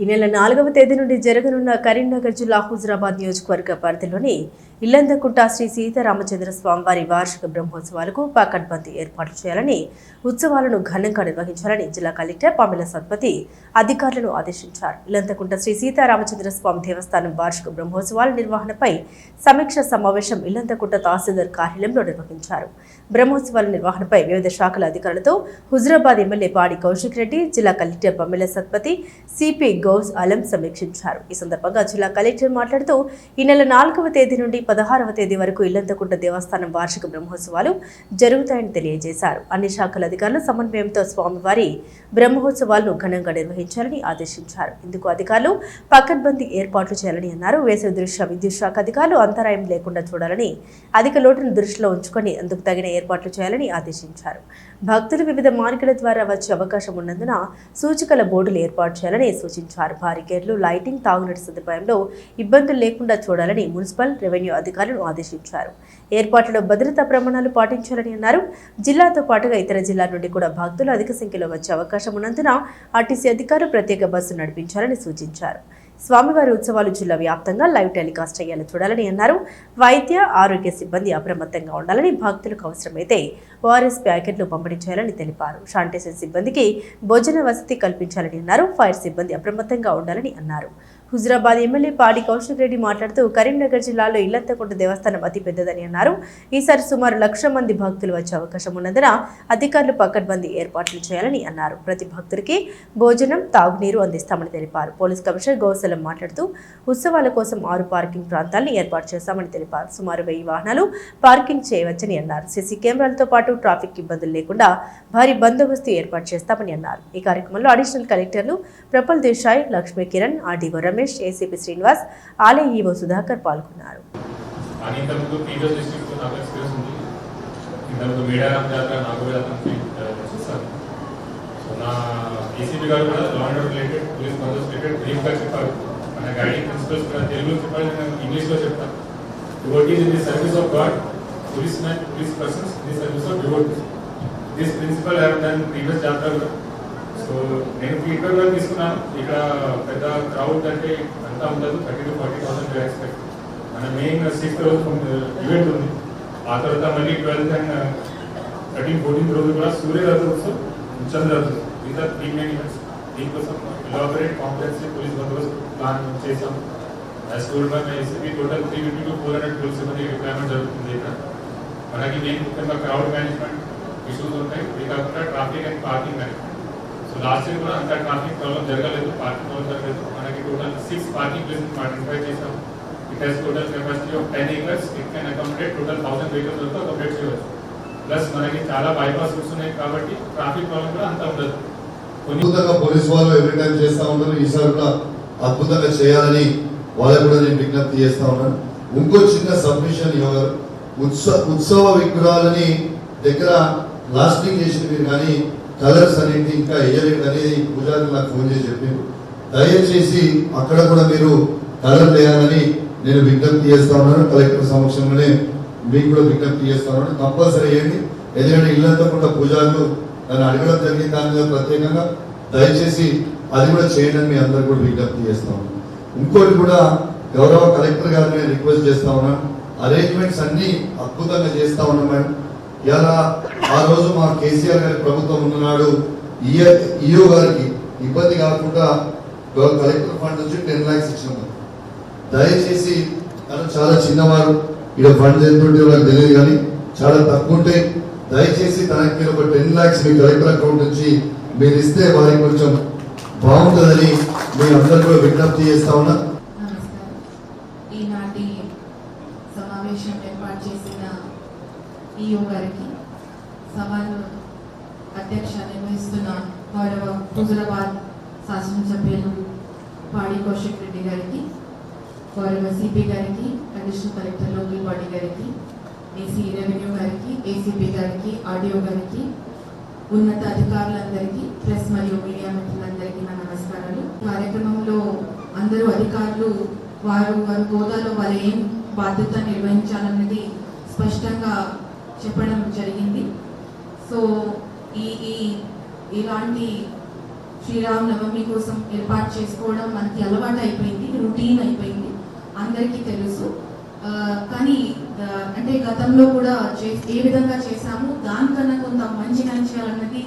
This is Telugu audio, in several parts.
ఈ నెల నాలుగవ తేదీ నుండి జరగనున్న కరీంనగర్ జిల్లా హుజరాబాద్ నియోజకవర్గ పరిధిలోని ఇల్లందకుంట శ్రీ సీతారామచంద్ర స్వామివారి వార్షిక బ్రహ్మోత్సవాలకు పాకడ్బందీ ఏర్పాట్లు చేయాలని ఉత్సవాలను ఘనంగా నిర్వహించాలని జిల్లా కలెక్టర్ పమిల సత్పతి అధికారులను ఆదేశించారు. ఇల్లంతకుంట శ్రీ సీతారామచంద్ర స్వామి దేవస్థానం వార్షిక బ్రహ్మోత్సవాల నిర్వహణపై సమీక్ష సమావేశం ఇల్లందకుంట తహసీల్దార్ కార్యాలయంలో నిర్వహించారు. బ్రహ్మోత్సవాల నిర్వహణపై వివిధ శాఖల అధికారులతో హుజరాబాద్ ఎమ్మెల్యే పాడి కౌశిక్ రెడ్డి జిల్లా కలెక్టర్ పమ్మెల సత్పతి సిపి గౌస్ అలం సమీక్షించారు. ఈ సందర్భంగా జిల్లా కలెక్టర్ మాట్లాడుతూ ఈ నెల నాలుగవ తేదీ నుండి పదహారవ తేదీ వరకు ఇల్లంతకుంట దేవస్థానం వార్షిక బ్రహ్మోత్సవాలు జరుగుతాయని తెలియజేశారు. అన్ని శాఖల అధికారుల సమన్వయంతో స్వామివారి బ్రహ్మోత్సవాలను ఘనంగా నిర్వహించాలని ఆదేశించారు. ఇందుకు అధికారులు పకడ్బందీ ఏర్పాట్లు చేయాలని అన్నారు. వేసవి దృష్ట్యా విద్యుత్ శాఖ అధికారులు అంతరాయం లేకుండా చూడాలని అధిక లోటును దృష్టిలో ఉంచుకొని అందుకు తగిన ఏర్పాట్లు చేయాలని ఆదేశించారు. భక్తులు వివిధ మార్గాల ద్వారా వచ్చే అవకాశం ఉన్నందున సూచికల బోర్డులు ఏర్పాటు చేయాలని సూచించారు. బారికేడ్లు లైటింగ్ తాగునీటి సదుపాయంలో ఇబ్బందులు లేకుండా చూడాలని మున్సిపల్ రెవెన్యూ అధికారులను ఆదేశించారు. ఏర్పాట్లలో భద్రతా ప్రమాణాలు పాటించాలని అన్నారు. జిల్లాతో పాటుగా ఇతర జిల్లాల నుండి కూడా భక్తులు అధిక సంఖ్యలో వచ్చే అవకాశం ఉన్నందున ఆర్టీసీ అధికారులు ప్రత్యేక బస్సు నడిపించాలని సూచించారు. స్వామివారి ఉత్సవాలు జిల్లా వ్యాప్తంగా లైవ్ టెలికాస్ట్ అయ్యేలా చూడాలని అన్నారు. వైద్య ఆరోగ్య సిబ్బంది అప్రమత్తంగా ఉండాలని భక్తులకు అవసరమైతే ఓఆర్ఎస్ ప్యాకెట్లు పంపిణీ చేయాలని తెలిపారు. శానిటైజర్ సిబ్బందికి భోజన వసతి కల్పించాలని అన్నారు. ఫైర్ సిబ్బంది అప్రమత్తంగా ఉండాలని అన్నారు. హుజరాబాద్ ఎమ్మెల్యే పాడి కౌశిక్ రెడ్డి మాట్లాడుతూ కరీంనగర్ జిల్లాలో ఇల్లంతకుంట దేవస్థానం అతి పెద్దదని అన్నారు. ఈసారి సుమారు లక్ష మంది భక్తులు వచ్చే అవకాశం ఉన్నందున అధికారులు పకడ్బందీ ఏర్పాట్లు చేయాలని అన్నారు. ప్రతి భక్తుడికి భోజనం తాగునీరు అందిస్తామని తెలిపారు. పోలీస్ కమిషనర్ గౌసలం మాట్లాడుతూ ఉత్సవాల కోసం ఆరు పార్కింగ్ ప్రాంతాలను ఏర్పాటు చేస్తామని తెలిపారు. సుమారు వెయ్యి వాహనాలు పార్కింగ్ చేయవచ్చని అన్నారు. సీసీ కెమెరాలతో పాటు ట్రాఫిక్ ఇబ్బందులు లేకుండా భారీ బందోబస్తు ఏర్పాటు చేస్తామని అన్నారు. ఈ కార్యక్రమంలో అడిషనల్ కలెక్టర్లు ప్రపల్ దేశాయ్ లక్ష్మీ కిరణ్ ఆర్డీఓ రమేష్ ఏసీపీ శ్రీనివాస్ ఆలయ ఈవో సుధాకర్ పాల్గొన్నారు. నా ఏసీపీ గారు కూడా లా అండ్ రిలేటెడ్ పోలీస్ బందోబస్తు రిలేటెడ్ బ్రీఫ్గా చెప్పారు. మన గైడింగ్ ప్రిన్సిపల్స్ కూడా తెలుగులో చెప్పాలి నేను ఇంగ్లీష్లో చెప్తాను devotees in the service of God police man police persons in the service of devotees this principle have done previous జాతర కూడా సో నేను ఫీడ్బ్యాక్ కూడా తీసుకున్నాను. ఇక్కడ పెద్ద క్రౌడ్ అంటే అంతా ఉండదు. Thirty to forty thousand expect మన మెయిన్ సిక్స్త్ రోజు ఈవెంట్ ఉంది. ఆ తర్వాత మళ్ళీ ట్వెల్త్ అండ్ థర్టీన్ ఫోర్టీన్త్ రోజు కూడా సూర్య రథోత్సవం చంద్ర రథోత్సవం ఇంకా త్రీ మెయిన్ ఈవెంట్స్ దీనికోసం ఎలాబరేట్ కాంప్లెక్స్ పోలీస్ బందోబస్తు ప్లాన్ చేసాం as told by my SP total three fifty to four hundred police సిబ్బంది రిక్వైర్మెంట్ జరుగుతుంది ఇక్కడ. మనకి మెయిన్ ముఖ్యంగా క్రౌడ్ మేనేజ్మెంట్ ఇష్యూస్ ఉంటాయి. ఇది కాకుండా traffic and parking management so last year కూడా అంత ట్రాఫిక్ ప్రాబ్లం జరగలేదు పార్కింగ్ ప్రాబ్లం జరగలేదు. మనకి total six parking places identify చేసాం it has total capacity of ten acres it can accommodate total thousand vehicles వరకు అకామిడేట్ చేయవచ్చు ప్లస్ మనకి చాలా బైపాస్ రూట్స్ ఉన్నాయి కాబట్టి ట్రాఫిక్ ప్రాబ్లం కూడా అంత ఉండదు. అద్భుతంగా పోలీస్ వాళ్ళు ఎవ్రీ టైం చేస్తా ఉన్నారు ఈసారి కూడా అద్భుతంగా చేయాలని వాళ్ళకు కూడా నేను విజ్ఞప్తి చేస్తా ఉన్నాను. ఇంకో చిన్న సబ్మిషన్ ఇవ్వగలరు ఉత్సవ ఉత్సవ విగ్రహాలని దగ్గర లాస్టింగ్ చేసిన మీరు కానీ కలర్స్ అనేది ఇంకా వేయలేదు అనేది పూజారి నాకు ఫోన్ చేసి చెప్పింది దయచేసి అక్కడ కూడా మీరు కలర్ వేయాలని నేను విజ్ఞప్తి చేస్తా ఉన్నాను. కలెక్టర్ సమక్షంలోనే మీకు కూడా విజ్ఞప్తి చేస్తా ఉన్నాను. కంపల్సరీ వేయండి ఎందుకంటే ఇల్లంతా కూడా పూజారులు నన్ను అడగడం జరిగింది. దాని మీద ప్రత్యేకంగా దయచేసి అది కూడా చేయండి మీ అందరు కూడా విజ్ఞప్తి చేస్తా ఉన్నాను. ఇంకోటి కూడా గౌరవ కలెక్టర్ గారిని నేను రిక్వెస్ట్ చేస్తా ఉన్నాను. అరేంజ్మెంట్స్ అన్ని అద్భుతంగా చేస్తా ఉన్నాం మేడం. ఇలా ఆ రోజు మా కేసీఆర్ గారి ప్రభుత్వం ఉన్ననాడు ఈయో గారికి ఇబ్బంది కాకుండా కలెక్టర్ ఫండ్ నుంచి టెన్ లాక్స్ ఇచ్చినాం దయచేసి తను చాలా చిన్నవారు ఇక్కడ ఫండ్ చేస్తుంటే వాళ్ళకి తెలియదు కానీ చాలా తక్కువ ఉంటే దయచేసి తనకి మీరు ఒక టెన్ లాక్స్ మీ కలెక్టర్ అకౌంట్ నుంచి మీరు ఇస్తే వారికి కొంచెం బాగుంటుందని మీ అందరు కూడా విజ్ఞప్తి చేస్తా ఉన్నా నమస్కారం ఈనాటి సమావేశం ఏర్పాటు చేసిన ఈఓ గారికి సభను అధ్యక్ష నిర్వహిస్తున్న గౌరవ హుజురాబాద్ శాసనసభ్యులు పాడి కౌశిక్ రెడ్డి గారికి గౌరవ సిపి గారికి అడిషనల్ కలెక్టర్ లోకల్ బాడీ గారికి ఏసీ రెవెన్యూ గారికి ఏసీపీ గారికి ఆడియో గారికి ఉన్నత అధికారులందరికీ ప్రెస్ మరియు మీడియా మిత్రులందరికీ నా నమస్కారాలు. కార్యక్రమంలో అందరూ అధికారులు వారు వారి హోదాలో వారు ఏం బాధ్యత నిర్వహించాలన్నది స్పష్టంగా చెప్పడం జరిగింది. సో ఈ ఈ ఇలాంటి శ్రీరామ్ నవమి కోసం ఏర్పాటు చేసుకోవడం మనకి అలవాటు అయిపోయింది రొటీన్ అయిపోయింది అందరికీ తెలుసు. కానీ అంటే గతంలో కూడా చే ఏ విధంగా చేశామో దానికన్నా కొంత మంచిగా చేయాలన్నది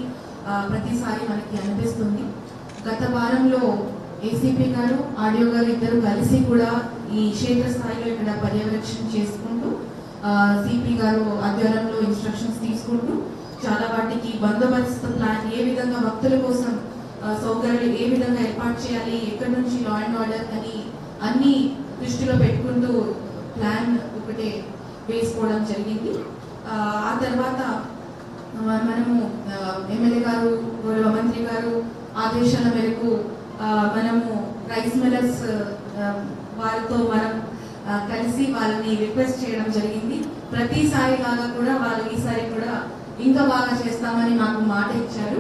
ప్రతిసారి మనకి అనిపిస్తుంది. గత వారంలో ఏసీపీ గారు ఆడియో గారు ఇద్దరు కలిసి కూడా ఈ క్షేత్రస్థాయిలో ఇక్కడ పర్యవేక్షణ చేసుకుంటూ సిపి గారు ఆధ్వర్యంలో ఇన్స్ట్రక్షన్స్ తీసుకుంటూ చాలా వాటికి బందోబస్తు ప్లాన్ ఏ విధంగా భక్తుల కోసం సౌకర్యాలు ఏ విధంగా ఏర్పాటు చేయాలి ఎక్కడి నుంచి లా అండ్ ఆర్డర్ అని అన్ని దృష్టిలో పెట్టుకుంటూ ప్లాన్ ఒకటే వేసుకోవడం జరిగింది. ఆ, తర్వాత మనము ఎమ్మెల్యే గారు గౌరవ మంత్రి గారు ఆదేశాల మేరకు మనము రైస్ మిల్లర్స్ వారితో మనం కలిసి వాళ్ళని రిక్వెస్ట్ చేయడం జరిగింది. ప్రతిసారి లాగా కూడా వాళ్ళు ఈసారి కూడా ఇంకా బాగా చేస్తామని మాకు మాట ఇచ్చారు.